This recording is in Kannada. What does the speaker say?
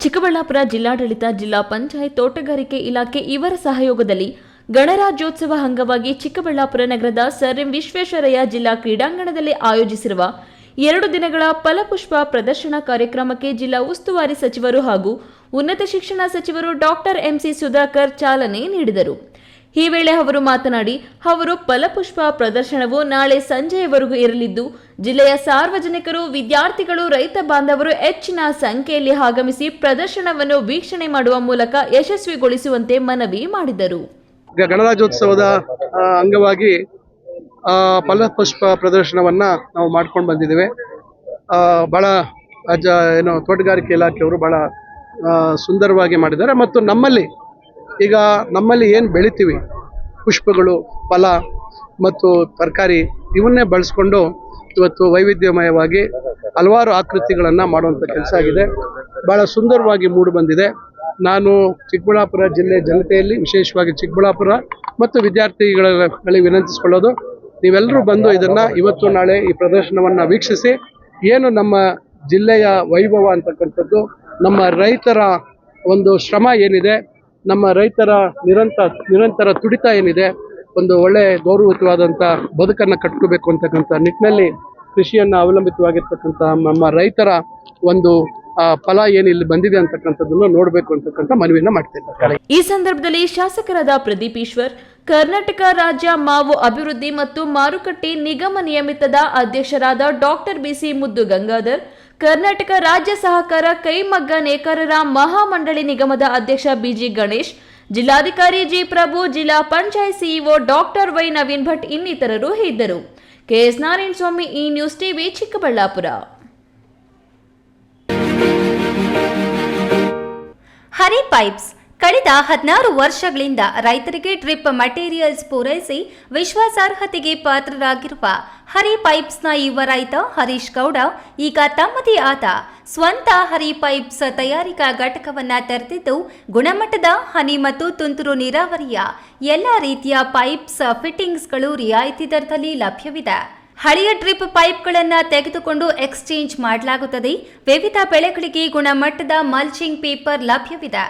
ಚಿಕ್ಕಬಳ್ಳಾಪುರ ಜಿಲ್ಲಾಡಳಿತ ಜಿಲ್ಲಾ ಪಂಚಾಯತ್ ತೋಟಗಾರಿಕೆ ಇಲಾಖೆ ಇವರ ಸಹಯೋಗದಲ್ಲಿ ಗಣರಾಜ್ಯೋತ್ಸವ ಅಂಗವಾಗಿ ಚಿಕ್ಕಬಳ್ಳಾಪುರ ನಗರದ ಸರ್ ಎಂ ವಿಶ್ವೇಶ್ವರಯ್ಯ ಜಿಲ್ಲಾ ಕ್ರೀಡಾಂಗಣದಲ್ಲಿ ಆಯೋಜಿಸಿರುವ ಎರಡು ದಿನಗಳ ಫಲಪುಷ್ಪ ಪ್ರದರ್ಶನ ಕಾರ್ಯಕ್ರಮಕ್ಕೆ ಜಿಲ್ಲಾ ಉಸ್ತುವಾರಿ ಸಚಿವರು ಹಾಗೂ ಉನ್ನತ ಶಿಕ್ಷಣ ಸಚಿವರು ಡಾಕ್ಟರ್ ಎಂಸಿ ಸುಧಾಕರ್ ಚಾಲನೆ ನೀಡಿದರು. ಈ ವೇಳೆ ಅವರು ಮಾತನಾಡಿ, ಅವರು ಫಲಪುಷ್ಪ ಪ್ರದರ್ಶನವು ನಾಳೆ ಸಂಜೆಯವರೆಗೂ ಇರಲಿದ್ದು, ಜಿಲ್ಲೆಯ ಸಾರ್ವಜನಿಕರು, ವಿದ್ಯಾರ್ಥಿಗಳು, ರೈತ ಬಾಂಧವರು ಹೆಚ್ಚಿನ ಸಂಖ್ಯೆಯಲ್ಲಿ ಆಗಮಿಸಿ ಪ್ರದರ್ಶನವನ್ನು ವೀಕ್ಷಣೆ ಮಾಡುವ ಮೂಲಕ ಯಶಸ್ವಿಗೊಳಿಸುವಂತೆ ಮನವಿ ಮಾಡಿದರು. ಗಣರಾಜ್ಯೋತ್ಸವದ ಅಂಗವಾಗಿ ಫಲಪುಷ್ಪ ಪ್ರದರ್ಶನವನ್ನ ನಾವು ಮಾಡ್ಕೊಂಡು ಬಂದಿದ್ದೇವೆ. ಬಹಳ ಏನು, ತೋಟಗಾರಿಕೆ ಇಲಾಖೆಯವರು ಬಹಳ ಸುಂದರವಾಗಿ ಮಾಡಿದ್ದಾರೆ. ಮತ್ತು ನಮ್ಮಲ್ಲಿ ಈಗ ನಮ್ಮಲ್ಲಿ ಏನು ಬೆಳಿತೀವಿ? ಪುಷ್ಪಗಳು, ಫಲ ಮತ್ತು ತರಕಾರಿ ಇವನ್ನೇ ಬಳಸ್ಕೊಂಡು ಇವತ್ತು ವೈವಿಧ್ಯಮಯವಾಗಿ ಹಲವಾರು ಆಕೃತಿಗಳನ್ನು ಮಾಡುವಂಥ ಕೆಲಸ ಆಗಿದೆ. ಬಹಳ ಸುಂದರವಾಗಿ ಮೂಡಿಬಂದಿದೆ ನಾನು ಚಿಕ್ಕಬಳ್ಳಾಪುರ ಜಿಲ್ಲೆ ಜನತೆಯಲ್ಲಿ ವಿಶೇಷವಾಗಿ ಚಿಕ್ಕಬಳ್ಳಾಪುರ ಮತ್ತು ವಿದ್ಯಾರ್ಥಿಗಳಲ್ಲಿ ವಿನಂತಿಸಿಕೊಳ್ಳೋದು, ನೀವೆಲ್ಲರೂ ಬಂದು ಇದನ್ನು ಇವತ್ತು ನಾಳೆ ಈ ಪ್ರದರ್ಶನವನ್ನು ವೀಕ್ಷಿಸಿ, ಏನು ನಮ್ಮ ಜಿಲ್ಲೆಯ ವೈಭವ ಅಂತಕ್ಕಂಥದ್ದು, ನಮ್ಮ ರೈತರ ಒಂದು ಶ್ರಮ ಏನಿದೆ ನಮ್ಮ ರೈತರ ನಿರಂತರ ನಿರಂತರ ತುಡಿತ ಏನಿದೆ, ಒಂದು ಒಳ್ಳೆ ಗೌರವಯುತವಾದಂಥ ಬದುಕನ್ನು ಕಟ್ಕೋಬೇಕು ಅಂತಕ್ಕಂಥ ನಿಟ್ಟಿನಲ್ಲಿ ಕೃಷಿಯನ್ನು ಅವಲಂಬಿತವಾಗಿರ್ತಕ್ಕಂಥ ನಮ್ಮ ರೈತರ ಒಂದು ಫಲ ಏನು ಇಲ್ಲಿ ಬಂದಿದೆ ಅಂತಕ್ಕಂಥದ್ದನ್ನು ನೋಡಬೇಕು ಅಂತಕ್ಕಂಥ ಮನವಿಯನ್ನು ಮಾಡ್ತಿದ್ದಾರೆ ಈ ಸಂದರ್ಭದಲ್ಲಿ ಶಾಸಕರಾದ ಪ್ರದೀಪ್ ಈಶ್ವರ್, ಕರ್ನಾಟಕ ರಾಜ್ಯ ಮಾವು ಅಭಿವೃದ್ಧಿ ಮತ್ತು ಮಾರುಕಟ್ಟೆ ನಿಗಮ ನಿಯಮಿತದ ಅಧ್ಯಕ್ಷರಾದ ಡಾಕ್ಟರ್ ಬಿಸಿ ಮುದ್ದು ಗಂಗಾಧರ್ ಕರ್ನಾಟಕ ರಾಜ್ಯ ಸಹಕಾರ ಕೈಮಗ್ಗ ನೇಕಾರರ ಮಹಾಮಂಡಳಿ ನಿಗಮದ ಅಧ್ಯಕ್ಷ ಬಿಜಿ ಗಣೇಶ್, ಜಿಲ್ಲಾಧಿಕಾರಿ ಜಿ ಪ್ರಭು, ಜಿಲ್ಲಾ panchayat CEO doctor Y Naveen Bhat ಇನ್ನಿತರರು ಇದ್ದರು. ಕೆಎಸ್ ನಾರಾಯಣ ಸ್ವಾಮಿ, ಈ news TV, Chikkaballapura. Hari pipes ಕಳೆದ ಹದಿನಾರು ವರ್ಷಗಳಿಂದ ರೈತರಿಗೆ ಡ್ರಿಪ್ ಮಟೀರಿಯಲ್ಸ್ ಪೂರೈಸಿ ವಿಶ್ವಾಸಾರ್ಹತೆಗೆ ಪಾತ್ರರಾಗಿರುವ ಹರಿ ಪೈಪ್ಸ್ನ ಯುವ ರೈತ ಹರೀಶ್ ಗೌಡ, ಈಗ ತಮ್ಮದೇ ಆದ ಸ್ವಂತ ಹರಿ ಪೈಪ್ಸ್ ತಯಾರಿಕಾ ಘಟಕವನ್ನ ತೆರೆದಿದ್ದು, ಗುಣಮಟ್ಟದ ಹನಿ ಮತ್ತು ತುಂತುರು ನೀರಾವರಿಯ ಎಲ್ಲ ರೀತಿಯ ಪೈಪ್ಸ್ ಫಿಟ್ಟಿಂಗ್ಸ್ಗಳು ರಿಯಾಯಿತಿ ದರದಲ್ಲಿ ಲಭ್ಯವಿದೆ. ಹಳೆಯ ಡ್ರಿಪ್ ಪೈಪ್ಗಳನ್ನು ತೆಗೆದುಕೊಂಡು ಎಕ್ಸ್ಚೇಂಜ್ ಮಾಡಲಾಗುತ್ತದೆ. ವಿವಿಧ ಬೆಳೆಗಳಿಗೆ ಗುಣಮಟ್ಟದ ಮಲ್ಚಿಂಗ್ ಪೇಪರ್ ಲಭ್ಯವಿದೆ.